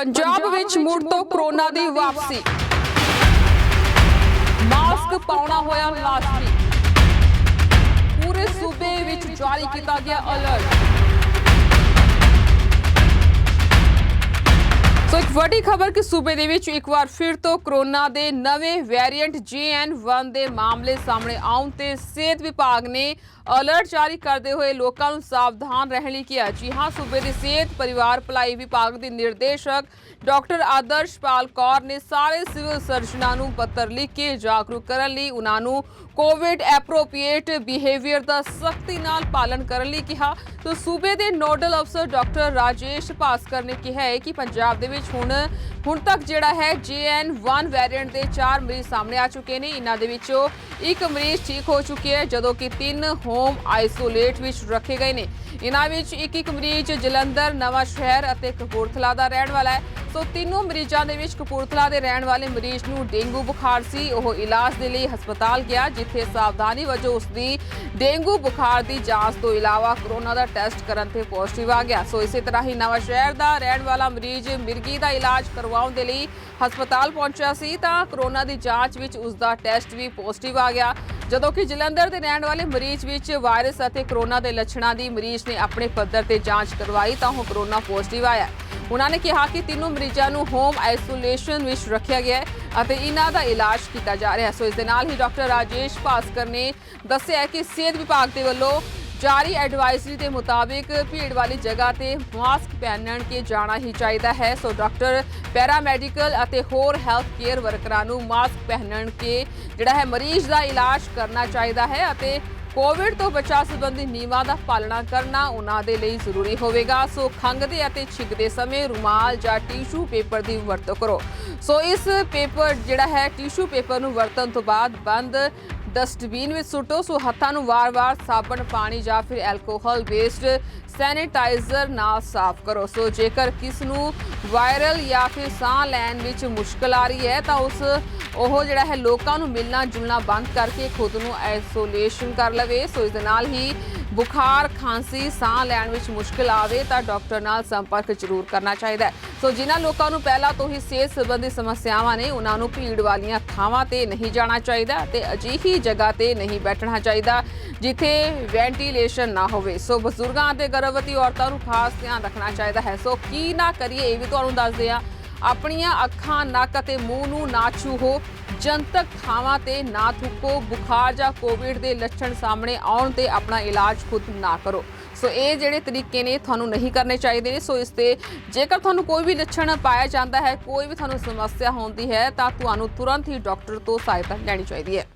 ਪੰਜਾਬ ਵਿੱਚ ਮੁੜ ਤੋਂ ਕਰੋਨਾ ਦੀ ਵਾਪਸੀ। ਮਾਸਕ ਪਾਉਣਾ ਹੋਇਆ ਲਾਜ਼ਮੀ। ਪੂਰੇ ਸੂਬੇ ਵਿੱਚ ਜਾਰੀ ਕੀਤਾ ਗਿਆ ਅਲਰਟ ਸੋ ਇੱਕ ਵੱਡੀ ਖਬਰ ਕਿ ਸੂਬੇ ਦੇ ਵਿੱਚ ਇੱਕ ਵਾਰ ਫਿਰ ਤੋਂ ਕਰੋਨਾ ਦੇ ਨਵੇਂ ਵੇਰੀਐਂਟ JN1 ਦੇ ਮਾਮਲੇ ਸਾਹਮਣੇ ਆਉਣ ਤੇ ਸਿਹਤ ਵਿਭਾਗ ਨੇ ਅਲਰਟ ਜਾਰੀ ਕਰਦੇ ਹੋਏ ਲੋਕਾਂ ਨੂੰ ਸਾਵਧਾਨ ਰਹਿਣ ਲਈ ਕਿਹਾ। ਜੀ ਹਾਂ, ਸੂਬੇ ਦੇ ਸਿਹਤ, ਪਰਿਵਾਰ ਭਲਾਈ ਵਿਭਾਗ ਦੇ ਨਿਰਦੇਸ਼ਕ ਡਾਕਟਰ ਆਦਰਸ਼ਪਾਲ ਕੌਰ ਨੇ ਸਾਰੇ ਸਿਵਲ ਸਰਜਨਾਂ ਨੂੰ ਪੱਤਰ ਲਿਖ ਕੇ ਜਾਗਰੂਕ ਕਰਨ ਲਈ ਉਹਨਾਂ ਨੂੰ ਕੋਵਿਡ ਐਪਰੋਪ੍ਰੀਏਟ ਬਿਹੇਵੀਅਰ ਦਾ ਸਖਤੀ ਨਾਲ ਪਾਲਣ ਕਰਨ ਲਈ ਕਿਹਾ। ਤਾਂ ਸੂਬੇ ਦੇ ਨੋਡਲ ਅਫਸਰ ਡਾਕਟਰ ਰਾਜੇਸ਼ ਭਾਸਕਰ ਨੇ ਕਿਹਾ ਹੈ ਕਿ ਪੰਜਾਬ ਦੇ ਵਿੱਚ ਹੁਣ ਹੁਣ ਤੱਕ ਜਿਹੜਾ ਹੈ JN1 ਵੈਰੀਐਂਟ ਦੇ 4 ਮਰੀਜ਼ ਸਾਹਮਣੇ ਆ ਚੁੱਕੇ ਨੇ। ਇਹਨਾਂ ਦੇ ਵਿੱਚੋਂ ਇੱਕ ਮਰੀਜ਼ ਠੀਕ ਹੋ ਚੁੱਕੀ ਹੈ, ਜਦੋਂ ਕਿ ਤਿੰਨ ਹੋਮ ਆਈਸੋਲੇਟ ਵਿੱਚ ਰੱਖੇ ਗਏ ਨੇ। ਇਹਨਾਂ ਵਿੱਚ ਇੱਕ ਇੱਕ ਮਰੀਜ਼ ਜਲੰਧਰ, ਨਵਾਂ ਸ਼ਹਿਰ ਅਤੇ ਕਪੂਰਥਲਾ ਦਾ ਰਹਿਣ ਵਾਲਾ ਹੈ। ਸੋ ਤਿੰਨੋਂ ਮਰੀਜ਼ਾਂ ਦੇ ਵਿੱਚ ਕਪੂਰਥਲਾ ਦੇ ਰਹਿਣ ਵਾਲੇ ਮਰੀਜ਼ ਨੂੰ ਡੇਂਗੂ ਬੁਖਾਰ ਸੀ। ਉਹ ਇਲਾਜ ਦੇ ਲਈ ਹਸਪਤਾਲ ਗਿਆ, ਜਿੱਥੇ ਸਾਵਧਾਨੀ ਵਜੋਂ ਉਸ ਦੀ ਡੇਂਗੂ ਬੁਖਾਰ ਦੀ ਜਾਂਚ ਤੋਂ ਇਲਾਵਾ ਕਰੋਨਾ ਦਾ ਟੈਸਟ ਕਰਨ ਤੇ ਪੋਜ਼ਿਟਿਵ ਆ ਗਿਆ। ਸੋ ਇਸੇ ਤਰ੍ਹਾਂ ਹੀ ਨਵਾਂ ਸ਼ਹਿਰ ਦਾ ਰਹਿਣ ਵਾਲਾ ਮਰੀਜ਼ ਮਿਰਗੀ ਦਾ ਇਲਾਜ ਕਰਵਾਉਣ ਦੇ ਲਈ ਹਸਪਤਾਲ ਪਹੁੰਚਿਆ ਸੀ, ਤਾਂ ਕਰੋਨਾ ਦੀ ਜਾਂਚ ਵਿੱਚ ਉਸ ਦਾ ਟੈਸਟ ਵੀ ਪੋਜ਼ਿਟਿਵ ਆ ਗਿਆ। ਜਦੋਂ ਕਿ ਜਲੰਧਰ ਦੇ ਰਹਿਣ ਵਾਲੇ ਮਰੀਜ਼ ਵਿੱਚ ਵਾਇਰਸ ਅਤੇ ਕਰੋਨਾ ਦੇ ਲੱਛਣਾਂ ਦੀ ਮਰੀਜ਼ ਨੇ ਆਪਣੇ ਪੱਧਰ ਤੇ ਜਾਂਚ ਕਰਵਾਈ ਤਾਂ ਉਹ ਕਰੋਨਾ ਪੋਜ਼ਿਟਿਵ ਆਇਆ ਉਹਨਾਂ ਨੇ ਕਿਹਾ ਕਿ ਤਿੰਨੋਂ ਮਰੀਜ਼ਾਂ ਨੂੰ ਹੋਮ ਆਈਸੋਲੇਸ਼ਨ ਵਿੱਚ ਰੱਖਿਆ ਗਿਆ ਹੈ ਅਤੇ ਇਹਨਾਂ ਦਾ ਇਲਾਜ ਕੀਤਾ ਜਾ ਰਿਹਾ ਹੈ। ਸੋ ਇਸ ਦੇ ਨਾਲ ਹੀ ਡਾਕਟਰ ਰਾਜੇਸ਼ ਭਾਸਕਰ ਨੇ ਦੱਸਿਆ ਕਿ ਸਿਹਤ ਵਿਭਾਗ ਦੇ ਵੱਲੋਂ ਜਾਰੀ ਐਡਵਾਈਜ਼ਰੀ ਦੇ ਮੁਤਾਬਿਕ ਭੀੜ ਵਾਲੀ ਜਗ੍ਹਾ ਤੇ ਮਾਸਕ ਪਹਿਨਣ ਕੇ ਜਾਣਾ ਹੀ ਚਾਹੀਦਾ ਹੈ। ਸੋ ਡਾਕਟਰ ਪੈਰਾਮੈਡੀਕਲ ਅਤੇ ਹੋਰ ਹੈਲਥ ਕੇਅਰ ਵਰਕਰਾਂ ਨੂੰ ਮਾਸਕ ਪਹਿਨਣ ਕੇ ਜਿਹੜਾ ਹੈ ਮਰੀਜ਼ ਦਾ ਇਲਾਜ ਕਰਨਾ ਚਾਹੀਦਾ ਹੈ ਅਤੇ ਕੋਵਿਡ ਤੋਂ ਬਚਾਅ ਸੰਬੰਧੀ ਨਿਯਮਾਂ ਦਾ ਪਾਲਣਾ ਕਰਨਾ ਉਹਨਾਂ ਦੇ ਲਈ ਜ਼ਰੂਰੀ ਹੋਵੇਗਾ। ਸੋ ਖੰਘਦੇ ਅਤੇ ਛਿੱਕਦੇ ਸਮੇਂ ਰੁਮਾਲ ਜਾਂ ਟਿਸ਼ੂ ਪੇਪਰ ਦੀ ਵਰਤੋਂ ਕਰੋ। ਸੋ ਇਸ ਪੇਪਰ ਜਿਹੜਾ ਹੈ ਟਿਸ਼ੂ ਪੇਪਰ ਨੂੰ ਵਰਤਣ ਤੋਂ ਬਾਅਦ ਬੰਦ ਡਸਟਬਿਨ ਵਿੱਚ ਸੁੱਟੋ, ਸੋ ਹੱਥਾਂ ਨੂੰ ਵਾਰ-ਵਾਰ ਸਾਬਣ, ਪਾਣੀ ਜਾਂ ਫਿਰ ਐਲਕੋਹਲ ਬੇਸਡ ਸੈਨੀਟਾਈਜ਼ਰ ਨਾਲ ਸਾਫ਼ ਕਰੋ। ਸੋ ਜੇਕਰ ਕਿਸ ਨੂੰ ਵਾਇਰਲ ਜਾਂ ਫਿਰ ਸਾਹ ਲੈਣ ਵਿੱਚ ਮੁਸ਼ਕਲ ਆ ਰਹੀ ਹੈ, ਤਾਂ ਉਸ ਉਹ ਜਿਹੜਾ ਹੈ ਲੋਕਾਂ ਨੂੰ ਮਿਲਣਾ ਜੁਲਣਾ ਬੰਦ ਕਰਕੇ ਖੁਦ ਨੂੰ ਆਈਸੋਲੇਸ਼ਨ ਕਰ ਲਵੇ। ਸੋ ਇਸ ਦੇ ਨਾਲ ਹੀ ਬੁਖਾਰ, ਖਾਂਸੀ, ਸਾਹ ਲੈਣ ਵਿੱਚ ਮੁਸ਼ਕਲ ਆਵੇ ਤਾਂ ਡਾਕਟਰ ਨਾਲ ਸੰਪਰਕ ਜ਼ਰੂਰ ਕਰਨਾ ਚਾਹੀਦਾ ਹੈ। ਸੋ ਜਿਨ੍ਹਾਂ ਲੋਕਾਂ ਨੂੰ ਪਹਿਲਾਂ ਤੋਂ ਹੀ ਸਿਹਤ ਸੰਬੰਧੀ ਸਮੱਸਿਆਵਾਂ ਨੇ, ਉਹਨਾਂ ਨੂੰ ਭੀੜ ਵਾਲੀਆਂ ਥਾਵਾਂ ਤੇ ਨਹੀਂ ਜਾਣਾ ਚਾਹੀਦਾ ਤੇ ਅਜਿਹੀ ਜਗ੍ਹਾ ਤੇ ਨਹੀਂ ਬੈਠਣਾ ਚਾਹੀਦਾ, ਜਿੱਥੇ ਵੈਂਟੀਲੇਸ਼ਨ ਨਾ ਹੋਵੇ। ਸੋ ਬਜ਼ੁਰਗਾਂ ਅਤੇ ਗਰਭਵਤੀ ਔਰਤਾਂ ਨੂੰ ਖਾਸ ਧਿਆਨ ਰੱਖਣਾ ਚਾਹੀਦਾ ਹੈ। ਸੋ ਕੀ ਨਾ ਕਰੀਏ, ਇਹ ਵੀ ਤੁਹਾਨੂੰ ਦੱਸਦੇ ਆ ਆਪਣੀਆਂ ਅੱਖਾਂ, ਨੱਕ ਅਤੇ ਮੂੰਹ ਨੂੰ ਨਾ ਛੂਹੋ ਜਨਤਕ ਥਾਵਾਂ ਤੇ ਨਾ ਥੁੱਕੋ, ਬੁਖਾਰ ਜਾਂ ਕੋਵਿਡ ਦੇ ਲੱਛਣ ਸਾਹਮਣੇ ਆਉਣ ਤੇ ਆਪਣਾ ਇਲਾਜ ਖੁਦ ਨਾ ਕਰੋ। ਸੋ ਇਹ ਜਿਹੜੇ ਤਰੀਕੇ ਨੇ ਤੁਹਾਨੂੰ ਨਹੀਂ ਕਰਨੇ ਚਾਹੀਦੇ। ਨੇ ਸੋ ਇਸ ਤੇ ਜੇਕਰ ਤੁਹਾਨੂੰ ਕੋਈ ਵੀ ਲੱਛਣ ਪਾਇਆ ਜਾਂਦਾ ਹੈ, ਕੋਈ ਵੀ ਤੁਹਾਨੂੰ ਸਮੱਸਿਆ ਹੁੰਦੀ ਹੈ, ਤਾਂ ਤੁਹਾਨੂੰ ਤੁਰੰਤ ਹੀ ਡਾਕਟਰ ਤੋਂ ਸਹਾਇਤਾ ਲੈਣੀ ਚਾਹੀਦੀ ਹੈ।